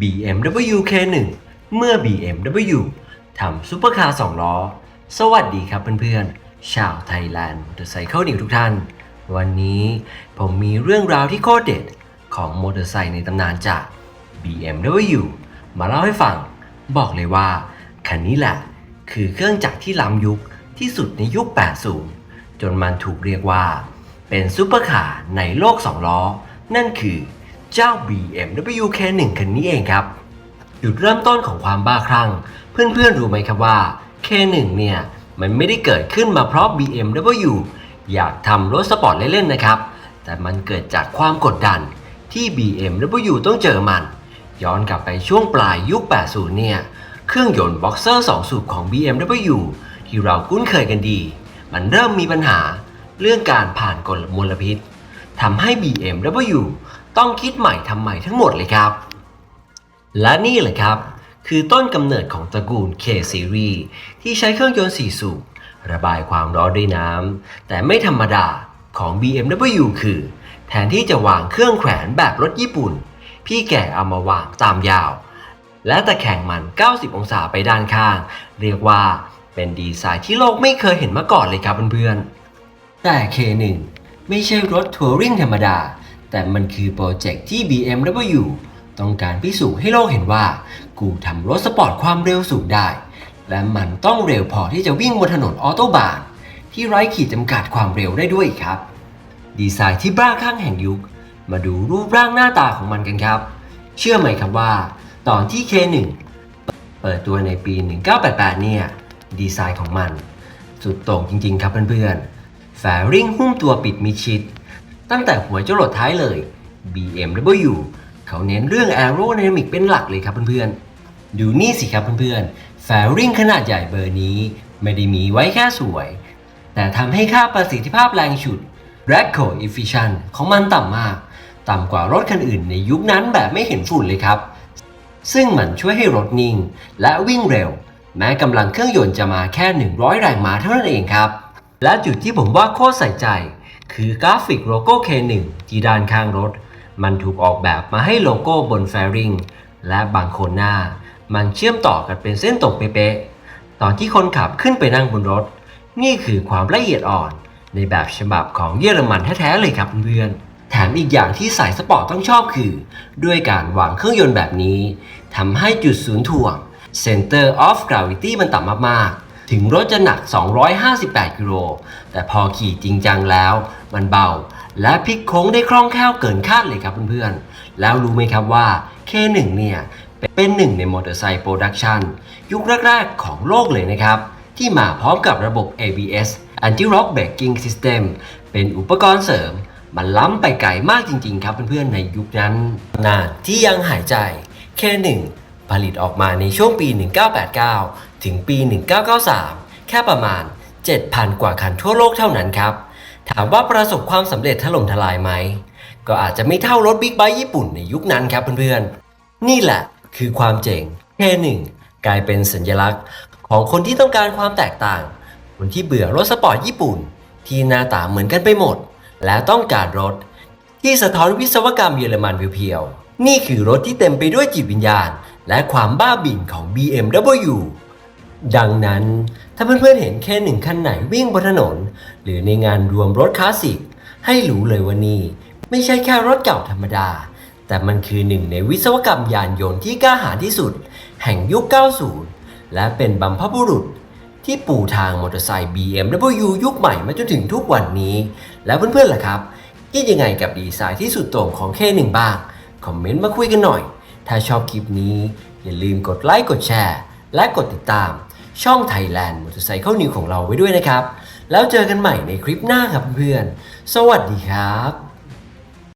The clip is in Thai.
BMW K1 เมื่อ BMW ทำซุปเปอร์คาร์สองล้อ สวัสดีครับเพื่อนๆ ชาวไทยแลนด์เดอะไซเคิลนิวทุกท่าน วันนี้ผมมีเรื่องราวที่โคตรเด็ด ของมอเตอร์ไซค์ในตำนานจาก BMW มาเล่าให้ฟัง บอกเลยว่า คันนี้แหละ คือเครื่องจักรที่ล้ำยุคที่สุดในยุค 80 จนมันถูกเรียกว่า เป็นซุปเปอร์คาร์ในโลกสองล้อ นั่นคือ เจ้า BMW K1 คันนี้เองครับ จุดเริ่มต้นของความบ้าคลั่ง เพื่อนๆรู้ไหมครับว่า K1 เนี่ย มันไม่ได้เกิดขึ้นมาเพราะ BMW อยากทำรถสปอร์ตเล่นๆนะครับ แต่มันเกิดจากความกดดันที่ BMW ต้องเจอมัน ย้อนกลับไปช่วงปลายยุค 80 เนี่ย เครื่องยนต์บ็อกเซอร์ 2 สูบของ BMW ที่เราคุ้นเคยกันดี มันเริ่มมีปัญหาเรื่องการผ่านกลมลพิษทำให้ BMW ต้องคิดใหม่ทำใหม่ทั้งหมดเลยครับ และนี่แหละครับ คือต้นกำเนิดของตระกูล K Series ที่ใช้เครื่องยนต์4สูบระบายความร้อนด้วยน้ำแต่ไม่ธรรมดาของ BMW คือ แทนที่จะวางเครื่องแขวนแบบรถญี่ปุ่น พี่แก่เอามาวางตามยาว และตะแข่งมัน 90 องศาไปด้านข้าง เรียกว่าเป็นดีไซน์ที่โลกไม่เคยเห็นมาก่อนเลยครับเพื่อนๆแต่ K1 ไม่ใช่รถทัวริงธรรมดา แต่มันคือโปรเจกต์ที่ BMW ต้องการพิสูจน์ให้โลกเห็นว่า กูทำรถสปอร์ตความเร็วสูงได้ และมันต้องเร็วพอที่จะวิ่งบนถนนออโตบาน ที่ไร้ขีดจำกัดความเร็วได้ด้วยครับ ดีไซน์ที่บ้าคลั่งแห่งยุค มาดูรูปร่างหน้าตาของมันกันครับ เชื่อไหมครับว่า ตอนที่ K1 เปิดตัวในปี 1988 เนี่ย ดีไซน์ของมัน สุดโต่งจริงๆครับเพื่อนๆแฟริ่งหุ้มตัวปิดมิชิด ตั้งแต่หัวจรดท้ายเลย BMW เขาเน้นเรื่อง Aerodynamic เป็นหลักเลยครับเพื่อนๆ ดูนี่สิครับเพื่อนๆแฟริ่งขนาดใหญ่เบอร์นี้ไม่ได้มีไว้แค่สวย แต่ทำให้ค่าประสิทธิภาพแรงฉุด Drag Coefficient ของมันต่ำมาก ต่ำกว่ารถคันอื่นในยุคนั้นแบบไม่เห็นฝุ่นเลยครับ ซึ่งมันช่วยให้รถนิ่ง และวิ่งเร็ว แม้กำลังเครื่องยนต์จะมาแค่ 100 แรงม้าเท่านั้นเองครับ และจุดที่ผมว่าโคตรใส่ใจ คือกราฟิกโลโก้ K1 ที่ด้านข้างรถ มันถูกออกแบบมาให้โลโก้บนแฟริงและบางโคนหน้า มันเชื่อมต่อกันเป็นเส้นตรงเป๊ะๆตอนที่คนขับขึ้นไปนั่งบนรถ นี่คือความละเอียดอ่อน ในแบบฉบับของเยอรมันแท้ๆเลยครับเพื่อนแถมอีกอย่างที่สายสปอร์ตต้องชอบคือ ด้วยการวางเครื่องยนต์แบบนี้ทำให้จุดศูนย์ถ่วง Center of Gravity มันต่ำมากๆ ถึงรถจะหนัก 258 กิโล แต่พอขี่จริงจังแล้ว มันเบา และพลิกโค้งได้คล่องแคล่วเกินคาดเลยครับเพื่อนๆ แล้วรู้ไหมครับว่า K1 เนี่ยเป็นหนึ่งในมอเตอร์ไซค์โปรดักชันยุคแรกๆ ของโลกเลยนะครับ ที่มาพร้อมกับระบบ ABS Anti-Rock Braking System เป็นอุปกรณ์เสริม มันล้ำไปไกลมากจริงๆ ครับเพื่อนๆ ในยุคนั้นนานที่ยังหายใจ K1 ผลิตออกมาในช่วงปี 1989 ถึงปี 1993 แค่ประมาณ 7,000 กว่าคันทั่วโลกเท่านั้นครับ ถามว่าประสบความสำเร็จถล่มทลายไหม ก็อาจจะไม่เท่ารถบิ๊กไบค์ญี่ปุ่นในยุคนั้นครับเพื่อนๆ นี่แหละคือความเจ๋ง K1 กลายเป็นสัญลักษณ์ ของคนที่ต้องการความแตกต่าง คนที่เบื่อรถสปอร์ตญี่ปุ่น ที่หน้าตาเหมือนกันไปหมด และต้องการรถ ที่สะท้อนวิศวกรรมเยอรมันเพียวๆ นี่คือรถที่เต็มไปด้วยจิตวิญญาณ และความบ้าบิ่นของ BMW ดังนั้นถ้าเพื่อนๆเห็นแค่หนึ่งคันไหนวิ่งบนถนน หรือในงานรวมรถคลาสสิก ให้รู้เลยว่านี่ไม่ใช่แค่รถเก่าธรรมดา แต่มันคือหนึ่งในวิศวกรรมยานยนต์ที่กล้าหาญที่สุด แห่งยุค 90 และเป็นบัมพบุรุษ ที่ปูทางมอเตอร์ไซค์ BMW ยุคใหม่มาจนถึงทุกวันนี้ แล้วเพื่อนๆล่ะครับคิดยังไงกับดีไซน์ที่สุดโต่งของ K1 บ้าง คอมเมนต์มาคุยกันหน่อย ถ้าชอบคลิปนี้ อย่าลืมกดไลค์กดแชร์ และกดติดตามช่อง Thailand Motorcycle News ของเราไว้ด้วยนะครับ แล้วเจอกันใหม่ในคลิปหน้าครับเพื่อน สวัสดีครับ